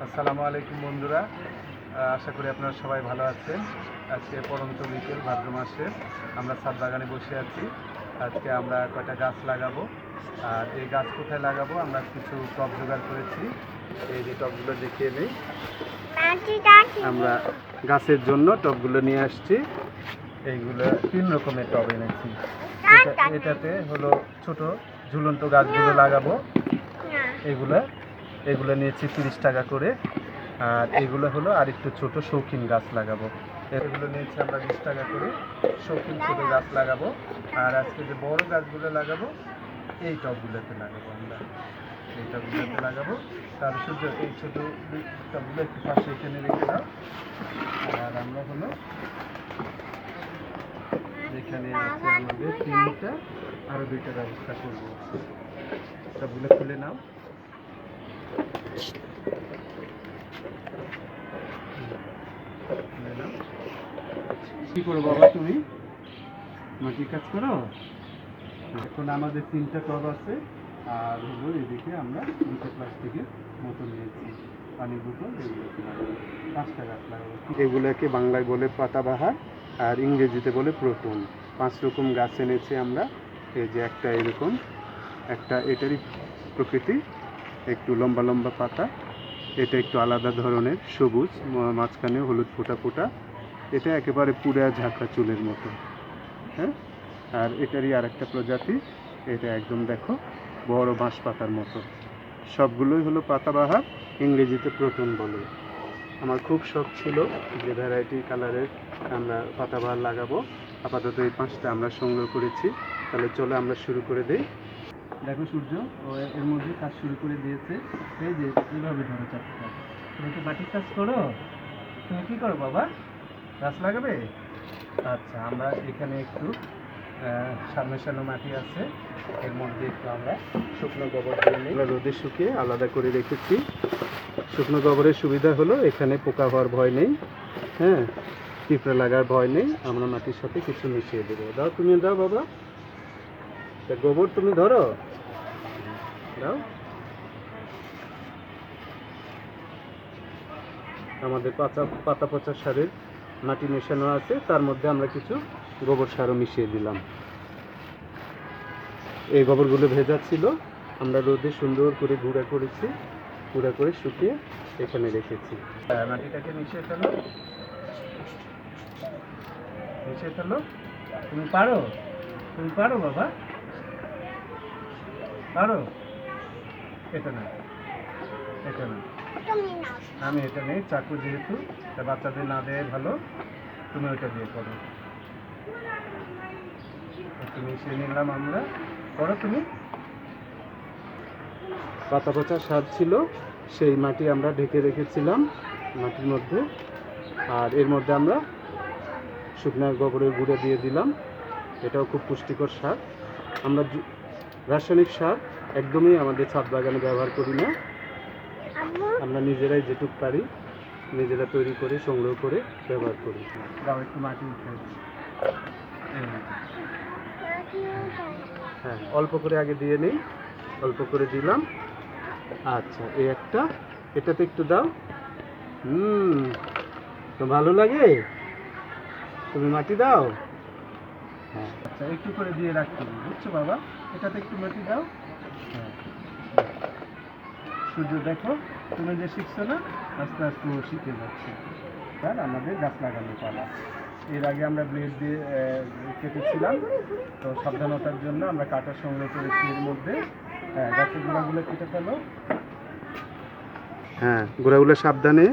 আসসালামু আলাইকুম বন্ধুরা। আশা করি আপনারা সবাই ভালো আছেন। আজকে পরন্ত বিকেল ভাদ্র মাসে আমরা ছাদ বাগানে বসে আছি। আজকে আমরা কয়টা গাছ লাগাবো আর এই গাছ কোথায় লাগাবো আমরা কিছু টব জোগাড় করেছি। এই যে টবগুলো দেখিয়ে নিই। আমরা গাছের জন্য টবগুলো নিয়ে আসছি। এইগুলো তিন রকমের টব এনেছি। এটা- এটাতে হলো ছোট ঝুলন্ত গাছগুলো লাগাবো। এগুলো এগুলো নিয়েছি তিরিশ টাকা করে। আর এগুলো হলো আর একটু ছোট শৌখিন গাছ লাগাবো। এগুলো নিয়েছি আমরা বিশ টাকা করে। শৌখিন ছোট গাছ লাগাবো। আর আজকে যে বড় গাছগুলো লাগাবো, এই টবগুলোতে লাগাবো আমরা। এই টবগুলোতে লাগাবো। তার সূর্য, এই ছোটো টবগুলো একটু পাশে এখানে রেখে দাও। আর আমরা হলো এখানে আছে আমাদের তিনটা। আরও দুইটা ব্যবস্থা করব। সবগুলো খুলে খুলে নাও। কি করো বাবা তুমি? মাটির কাজ করো? এখন আমাদের তিনটা টব আছে, আর হলো এদিকে আমরা প্লাস্টিকের বোতল নিয়েছি। পানির বোতল পাঁচটা গাছ লাগাবো এগুলোকে বাংলায় বলে পাতাবাহার, আর ইংরেজিতে বলে প্রোটন। পাঁচ রকম গাছ এনেছি আমরা। এই যে একটা এরকম, একটা এটারই প্রকৃতি একটু লম্বা লম্বা পাতা। এটা একটু আলাদা ধরনের, সবুজ মাঝখানে হলুদ ফোঁটা ফোঁটা। এটা একেবারে পুরা ঝাঁকা চুলের মতো। হ্যাঁ? আর এটারই আর একটা প্রজাতি, এটা একদম দেখো, বড় বাঁশ পাতার মতো। সবগুলোই হলো পাতাবাহার, ইংরেজিতে প্রোটন বলে। আমার খুব শখ ছিল যে ভ্যারাইটি কালারের আমরা পাতাবাহার লাগাবো। আপাতত এই পাঁচটা আমরা সংগ্রহ করেছি। তাহলে চলো আমরা শুরু করে দিই। দেখো সূর্য, ও এর মধ্যে কাজ শুরু করে দিয়েছে। এই যে, এইভাবে ধরো চারটা তুমি কি মাটির কাজ করো। তুমি কি করো বাবা? গাছ লাগাবে? আচ্ছা আমরা এখানে একটু সামনে সামনে মাটি আছে। এর মধ্যে একটু আমরা শুকনো গোবর দিয়ে আমরা রোদে শুকিয়ে আলাদা করে রেখেছি। শুকনো গোবরের সুবিধা হলো এখানে পোকা হওয়ার ভয় নেই। হ্যাঁ পিঁপড়ে লাগার ভয় নেই। আমরা মাটির সাথে কিছু মিশিয়ে দেবো। দাও, তুমি দাও বাবা। তা গোবর তুমি ধরো। দাও আমাদের পাতা পাতা পচা সারের মাটি মেশানো আছে, তার মধ্যে আমরা কিছু গোবর সারও মিশিয়ে দিলাম। এই গোবরগুলো ভেজা ছিল, আমরা রোদে সুন্দর করে গুঁড়া করেছি, গুঁড়া করে শুকিয়ে এখানে রেখেছি। মাটিটাকে মিশিয়ে ফেলো। মিশিয়ে ফেলো। তুমি পারো? তুমি পারো, বাবা? পারো? এটা না এটা না। আমি এটা নেই চাকু যেহেতু বাচ্চাদের না দেয় ভালো তুমি ওইটা দিয়ে করো। একটু মিশিয়ে নিলাম আমরা। করো তুমি। পাতা পচা স্বাদ ছিল সেই মাটি আমরা ঢেকে রেখেছিলাম মাটির মধ্যে। আর এর মধ্যে আমরা শুকনো গোবরের গুঁড়ো দিয়ে দিলাম। এটাও খুব পুষ্টিকর সার আমরা রাসায়নিক সার একদমই আমাদের ছাদ বাগানে ব্যবহার করি না। আমরা নিজেরাই যেটুক পারি নিজেরা তৈরি করে সংগ্রহ করে ব্যবহার করি। দাও একটু মাটি উঠে হ্যাঁ অল্প করে আগে দিয়ে নিই অল্প করে দিলাম। আচ্ছা এই একটা এটাতে একটু দাও। হুম তো ভালো লাগে? তুমি মাটি দাও? হ্যাঁ। আচ্ছা একটু করে দিয়ে রাখতে বুঝছ বাবা? এটাতে একটু মাটি দাও। সূর্য দেখো, তুমি যে শিখছো না, আস্তে আস্তে ও শিখে যাচ্ছে। আর আমাদের গাছ লাগানো পালা। এর আগে আমরা ব্লেড দিয়ে কেটেছিলাম, তো সাবধানতার জন্য আমরা কাটা সংগ্রহ করেছি এর মধ্যে। হ্যাঁ গাছের গোড়াগুলো কেটে ফেলো। হ্যাঁ গোড়াগুলো সাবধানে,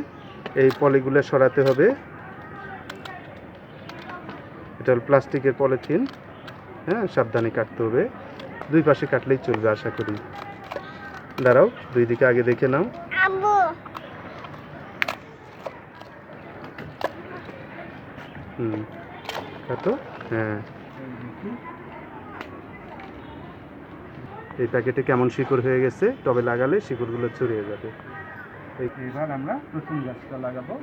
এই পলিগুলো সরাতে হবে। এটা হল প্লাস্টিকের পলিথিন। হ্যাঁ সাবধানে কাটতে হবে। দুই পাশে কাটলেই চলবে, আশা করি। দাঁড়াও দুই দিকে আগে দেখে নাও। হুম কাটো হ্যাঁ। এই প্যাকেটে কেমন শিকড় হয়ে গেছে তবে লাগালে শিকড়গুলো ছড়িয়ে যাবে। এইবার আমরা প্রথম গাছটা লাগাবো।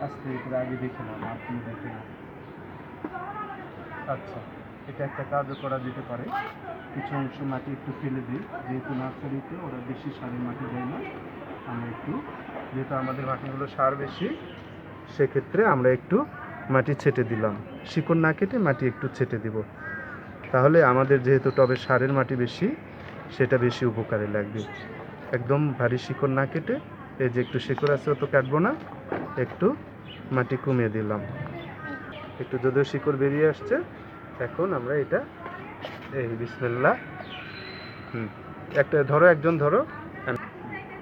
আস্তে করে আগে দেখে নাও আপনি দেখে নাও। আচ্ছা। এটা একটা কাজও করা যেতে পারে। কিছু অংশ মাটি একটু ফেলে দিই, যেহেতু নার্সারিতে ওরা বেশি সারের মাটি দেয় না, আমরা একটু, যেহেতু আমাদের মাটিগুলো সার বেশি, সেক্ষেত্রে আমরা একটু মাটি ছেটে দিলাম। শিকড় না কেটে মাটি একটু ছেটে দিব। তাহলে আমাদের যেহেতু টবে সারের মাটি বেশি, সেটা বেশি উপকারে লাগবে। একদম ভারী শিকড় না কেটে, এই যে একটু শিকড় আছে তো কাটবো না, একটু মাটি কমিয়ে দিলাম। একটু যদিও শিকড় বেরিয়ে আসছে এখন আমরা এটা, এই বিসমিল্লা হুম, একটা ধরো, একজন ধরো।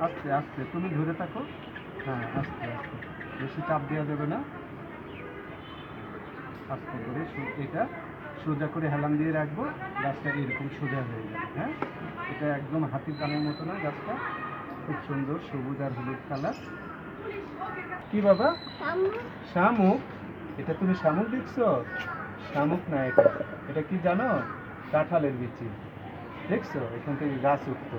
আস্তে আস্তে, তুমি ধরে থাকো। হ্যাঁ আস্তে আস্তে। বেশি চাপ দেওয়া যাবে না। আস্তে করে এটা সোজা করে হেলান দিয়ে রাখব। গাছটা এরকম সোজা হয়ে যাবে হ্যাঁ? এটা একদম হাতির কানের মতো না গাছটা। খুব সুন্দর সবুজ আর হলুদ কালার। কি বাবা? শামুক? এটা তুমি শামুক দেখছ? শামুক না এটা এটা কি জানো? কাঁঠালের বিচি। দেখছ? এখান থেকে গাছ উঠতো।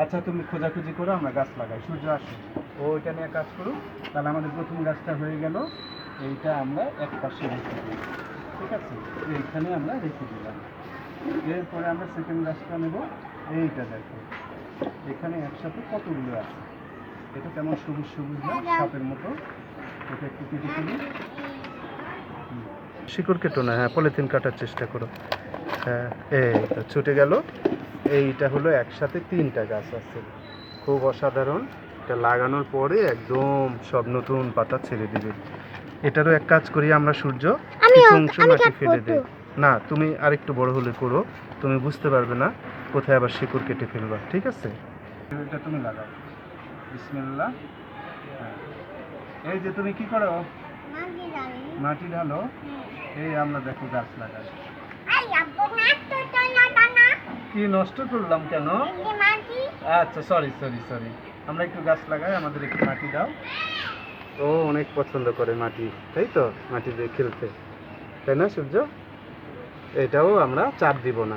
আচ্ছা তুমি খোঁজাখুঁজি করো, আমরা গাছ লাগাই। সূর্য আসে। ও এটা নিয়ে কাজ করুক। তাহলে আমাদের প্রথম গাছটা হয়ে গেল। এইটা আমরা এক পাশে রেখে দিই। ঠিক আছে? এইখানে আমরা রেখে দিলাম। এরপরে আমরা সেকেন্ড গাছটা নেব। এইটা দেখো। এখানে একসাথে কতগুলো আছে? এটা তেমন সবুজ সবুজ না? সাপের মতো। এটা একটু কেটে ফেলি। শিকড় কেটো না হ্যাঁ পলিথিন কাটার চেষ্টা করো। হ্যাঁ এই তো ছুটে গেল। এইটা হলো একসাথে তিনটা গাছ আছে। খুব অসাধারণ। এটা লাগানোর পরে একদম সব নতুন পাতা ছেড়ে দিবে। এটারও এক কাজ করি আমরা সূর্য কিছু অংশ মাটি ফেলে দেই না তুমি আরেকটু বড় হলে করো। তুমি বুঝতে পারবে না কোথায় আবার শিকড় কেটে ফেলবা ঠিক আছে? এটা তুমি লাগাও। বিসমিল্লাহ। হ্যাঁ। এই যে তুমি কি করো? মাটি ঢালো। এই আমরা দেখো গাছ লাগাই। কি নষ্ট করলাম কেন? আচ্ছা সরি সরি সরি আমরা একটু গাছ লাগাই আমাদের একটু মাটি দাও। ও অনেক পছন্দ করে মাটি। তাই তো? মাটি দিয়ে খেলতে। তাই না সূর্য? এটাও আমরা চাপ দিব না।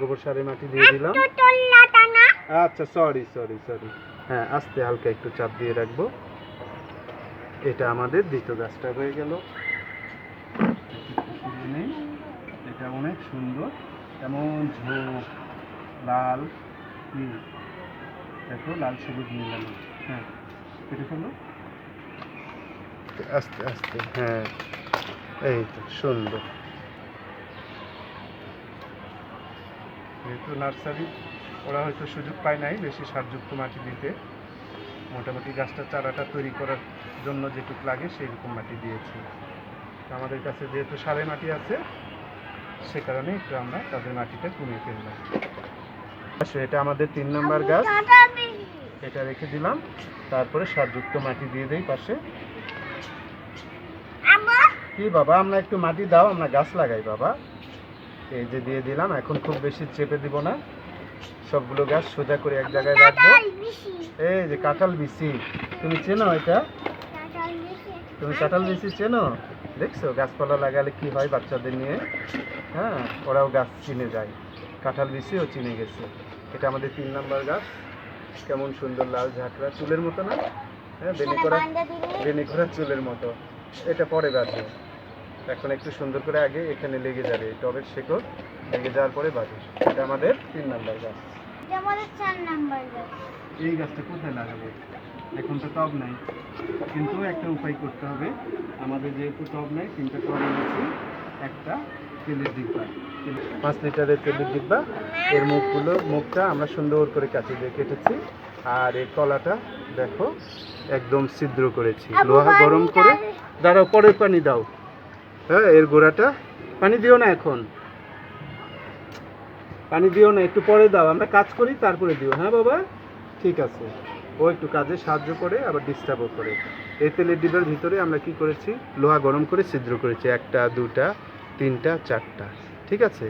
গোবর সারে মাটি দিয়ে দিলাম। আচ্ছা সরি সরি সরি হ্যাঁ আস্তে হালকা একটু চাপ দিয়ে রাখব। এটা আমাদের দ্বিতীয় গাছটা হয়ে গেল নেই এটা অনেক সুন্দর এমন ঝোঁক লাল নীল। দেখো লাল সবুজ মিলানো হ্যাঁ কেটে ফেলো আস্তে আস্তে হ্যাঁ এই তো সুন্দর। যেহেতু নার্সারি ওরা হয়তো সুযোগ পায় নাই বেশি সারযুক্ত মাটি দিতে। মোটামুটি গাছটা চারাটা তৈরি করার জন্য যেটুকু লাগে সেই রকম মাটি দিয়েছি। আমাদের কাছে যেহেতু সারে মাটি আছে সে কারণে একটু আমরা তাদের মাটিটা কমিয়ে ফেললাম। আচ্ছা, এটা আমাদের তিন নম্বর গাছ। এটা রেখে দিলাম। তারপরে সারযুক্ত মাটি দিয়ে দেই পাশে। কি বাবা আমরা একটু মাটি দাও আমরা গাছ লাগাই বাবা। এই যে দিয়ে দিলাম এখন খুব বেশি চেপে দিব না। সবগুলো গাছ সোজা করে এক জায়গায় রাখব। এই যে কাঁঠাল বিচি তুমি চেনো এটা? তুমি কাঁঠাল বিচি চেনো? দেখছ গাছপালা লাগালে কি হয় বাচ্চাদের নিয়ে? হ্যাঁ ওরাও গাছ চিনে যায়। কাঁঠাল বিচিও চিনে গেছে। এটা আমাদের তিন নাম্বার গাছ। কেমন সুন্দর লাল ঝাঁকড়া চুলের মতো না? হ্যাঁ বেনি করা বেনি করা চুলের মতো। এটা পরে বাঁধবে। এখন একটু সুন্দর করে আগে এখানে লেগে যাবে। টবের শেকড় লেগে যাওয়ার পরে বাঁধবে। এটা আমাদের তিন নাম্বার গাছ। এই গাছটা কোথায় লাগাবো? এখন তো টব নাই। কিন্তু একটা উপায় করতে হবে। আমাদের যেহেতু টব নাই তিনটা টব এনেছি। একটা তেলের ডিব্বা। পাঁচ লিটারের তেলের ডিব্বা। এর মুখগুলো মুখটা আমরা সুন্দর করে কাছে দিয়ে কেটেছি। আর এর তলাটা দেখো একদম ছিদ্র করেছি। লোহা গরম করে দাঁড়াও পরে পানি দাও। হ্যাঁ এর গোড়াটা। পানি দিও না এখন। পানি দিও না একটু পরে দাও। আমরা কাজ করি তারপরে দিও। হ্যাঁ বাবা? ঠিক আছে। ও একটু কাজে সাহায্য করে আবার ডিস্টার্বও করে। এই তেলের ডিবের ভিতরে আমরা কি করেছি? লোহা গরম করে ছিদ্র করেছি। একটা দুটা তিনটা চারটা। ঠিক আছে?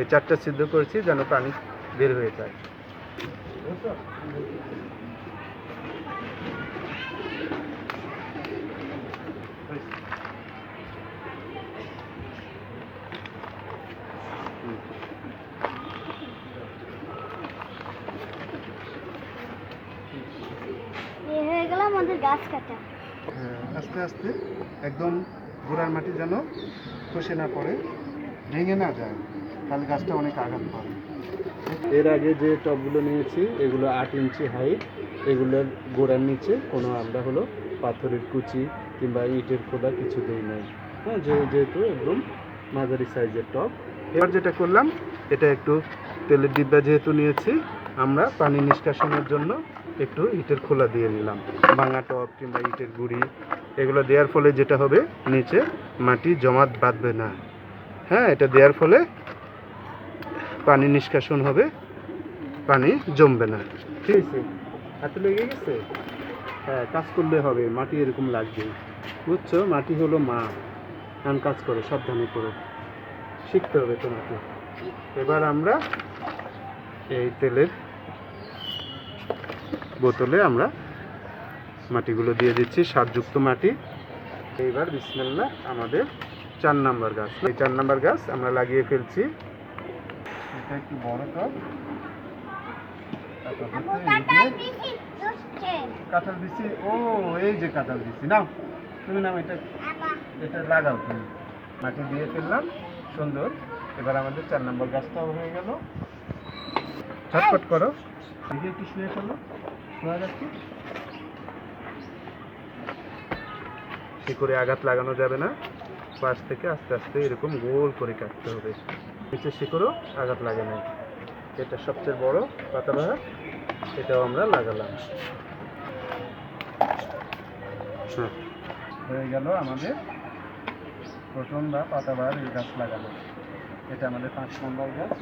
এই চারটা সিদ্ধ করেছি যেন পানি বের হয়ে যায়। আমাদের গাছ কাটা। হ্যাঁ, আস্তে আস্তে একদম গোড়ার মাটি যেন খসে না পড়ে, ভেঙে না যায়, তাহলে গাছটা অনেক আঘাত পাবে এর আগে যে টবগুলো নিয়েছি, এগুলো আট ইঞ্চি হাইট, এগুলোর গোড়ার নিচে কোনো আমরা হলো পাথরের কুচি কিংবা ইটের খোলা কিছু দিই নাই। হ্যাঁ যেহেতু একদম মাঝারি সাইজের টপ এবার যেটা করলাম, এটা একটু তেলের ডিব্বা যেহেতু নিয়েছি, আমরা পানি নিষ্কাশনের জন্য একটু ইটের খোলা দিয়ে নিলাম। ভাঙা টপ কিংবা ইটের গুঁড়ি, এগুলো দেওয়ার ফলে যেটা হবে, নিচে মাটি জমাট বাঁধবে না। হ্যাঁ এটা দেওয়ার ফলে পানি নিষ্কাশন হবে, পানি জমবে না। ঠিক আছে? হাতে লেগে গেছে? হ্যাঁ কাজ করলে হবে, মাটি এরকম লাগবে। বুঝছ? মাটি হলো মা। এখন কাজ করে, সাবধানে করো। শিখতে হবে তোমাকে। এবার আমরা এই তেলের বোতলে আমরা মাটিগুলো দিয়ে দিচ্ছি সারযুক্ত মাটি। এইবার বিসমেল্লা আমাদের চার নাম্বার গাছ। এই চার নাম্বার গাছ আমরা লাগিয়ে ফেলছি। এটা একটু বড় টব কাঁঠাল দিছি ও এই যে কাঁঠাল দিছি। নাও তুমি নাও এটা। এটা লাগাও তুমি। মাটি দিয়ে ফেললাম সুন্দর। এবার আমাদের চার নম্বর গাছটাও হয়ে গেল। ছটফট করো। দেখি একটু শুয়ে ফেলো শোয়া যাচ্ছে? শিকড়ে আঘাত লাগানো যাবে না? পাশ থেকে আস্তে আস্তে এরকম গোল করে কাটতে হবে। নিচে শিকড়ও আঘাত লাগে না এটা সবচেয়ে বড় পাতাবাহার এটাও আমরা লাগালাম। হ্যাঁ গেল আমাদের প্রোটন বা পাতাবাহার এই গাছ লাগানো। এটা আমাদের পাঁচ নম্বর গাছ।